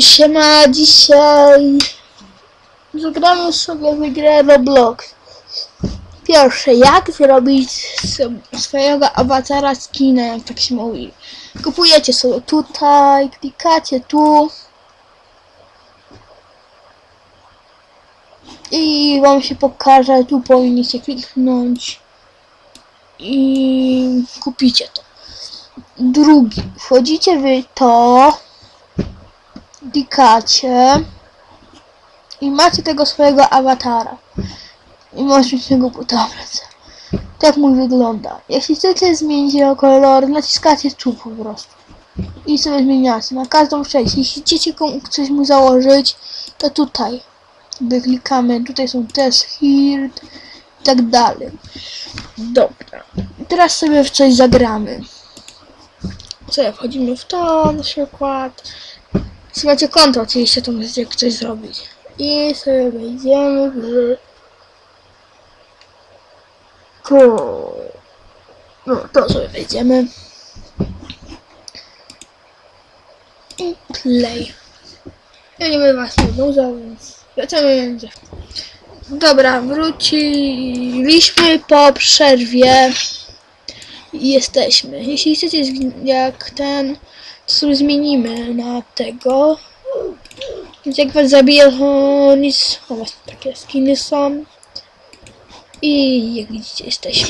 Siema, dzisiaj zagramy sobie w grę Roblox. Pierwsze, jak zrobić swojego awatara skina, jak tak się mówi. Kupujecie sobie tutaj, klikacie tu. I wam się pokaże, tu powinniście kliknąć. I kupicie to. Drugi, wchodzicie w to klikacie i macie tego swojego awatara i możecie tego tablet. Tak mój wygląda. Jeśli chcecie zmienić jego kolor, naciskacie tu po prostu i sobie zmieniacie na każdą część. Jeśli chcecie coś mu założyć, to tutaj sobie klikamy. Tutaj są też here i tak dalej. Dobra. Teraz sobie w coś zagramy. Sobie wchodzimy w to na przykład. Macie konto, oczywiście to możecie coś zrobić. I sobie wejdziemy w... No, to sobie wejdziemy. I play. Ja nie będę was nie nudzał, więc będzie. Dobra, wróciliśmy po przerwie. Jesteśmy. Jeśli chcecie jak ten, sobie zmienimy na tego. Jak was zabije, to nic. O, właśnie takie skiny są. I jak widzicie, jesteśmy.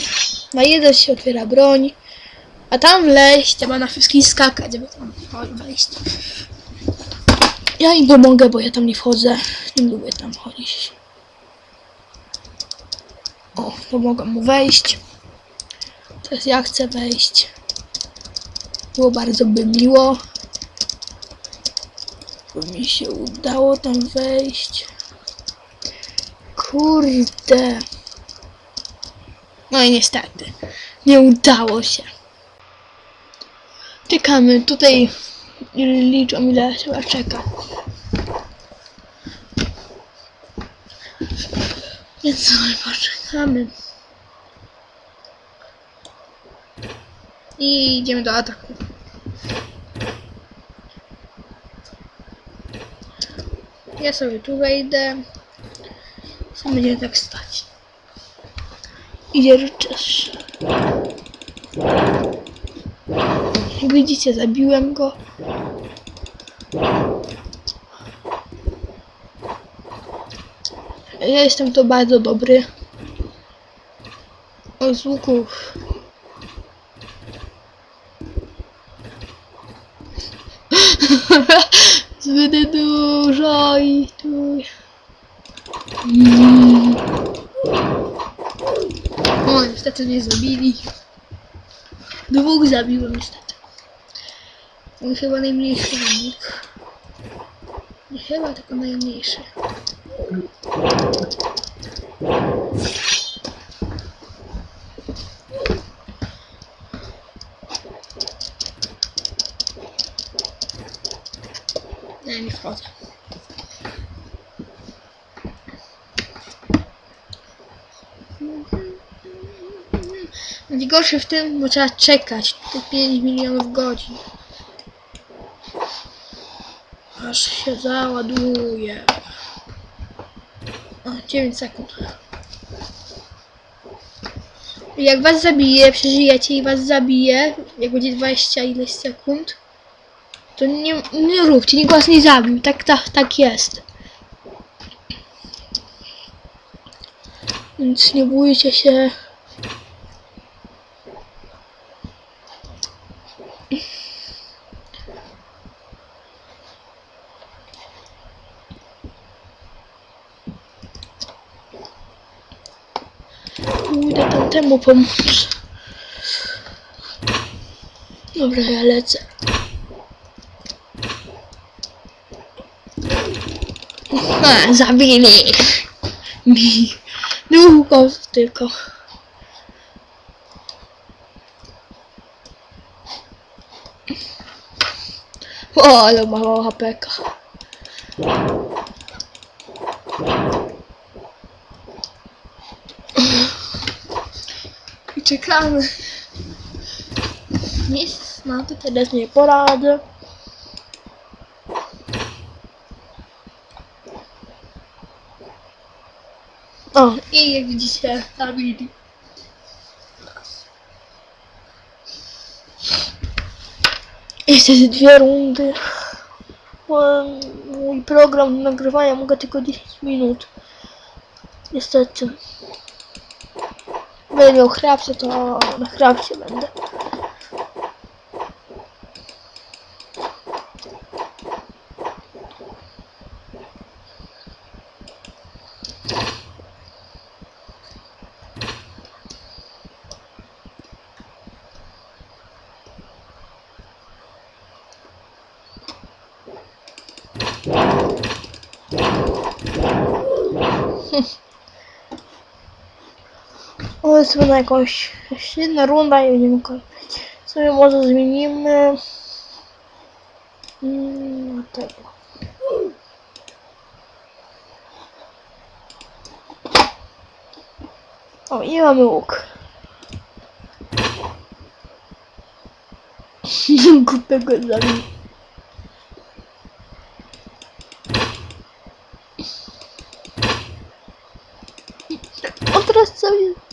Na jeden się otwiera broń. A tam wleźć, trzeba na wszystkich skakać, żeby tam wejść. Ja im pomogę, bo ja tam nie wchodzę. Nie lubię tam chodzić. O, pomogę mu wejść. Teraz ja chcę wejść. Było bardzo by miło. By mi się udało tam wejść. Kurde. No i niestety. Nie udało się. Czekamy. Tutaj liczą ile trzeba czekać. Więc sobie poczekamy. I idziemy do ataku. Ja sobie tu wejdę. Co będzie tak stać? Rycerz. Jak widzicie, zabiłem go. Ja jestem to bardzo dobry. O, z łuków. Zbyt i tu. Mm. O, niestety nie zabili. Dwóch zabiłem niestety. On chyba najmniejszy wynik. Nie chyba, tylko najmniejszy. Nie, nie wchodzę. Najgorsze w tym, bo trzeba czekać te 5 milionów godzin. Aż się załaduje. O, 9 sekund. Jak was zabije, przeżyjecie i was zabije, jak będzie 20 ileś sekund, to nie, nie róbcie, nikt was nie zabił. Tak, tak, tak jest. Więc nie bójcie się. Pójdę tam temu pomóc. Dobra, ja lecę. A, zabili. Mi. Długo tylko. O, ale ma mało I czekamy. Nic nam to teraz nie poradzę. O, i jak widzicie, zabili. Jeszcze dwie rundy. Mój program nagrywania mogę tylko 10 minut. Niestety. Będę miał chrapsie, to na chrapsie będę. O, jest na jakąś jedna runda i będziemy kończyć. Sobie może zmienimy. Mm, na tego. O, i mamy łuk. Głupego zabił. красавица.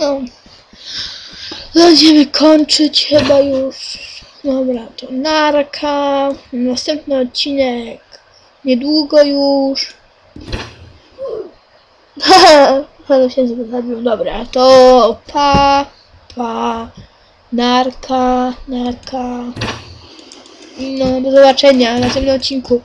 No. Będziemy kończyć chyba już. Dobra, to narka. Następny odcinek. Niedługo już. Panu się zabił. Dobra, to pa, pa, narka, narka. No, do zobaczenia w następnym odcinku.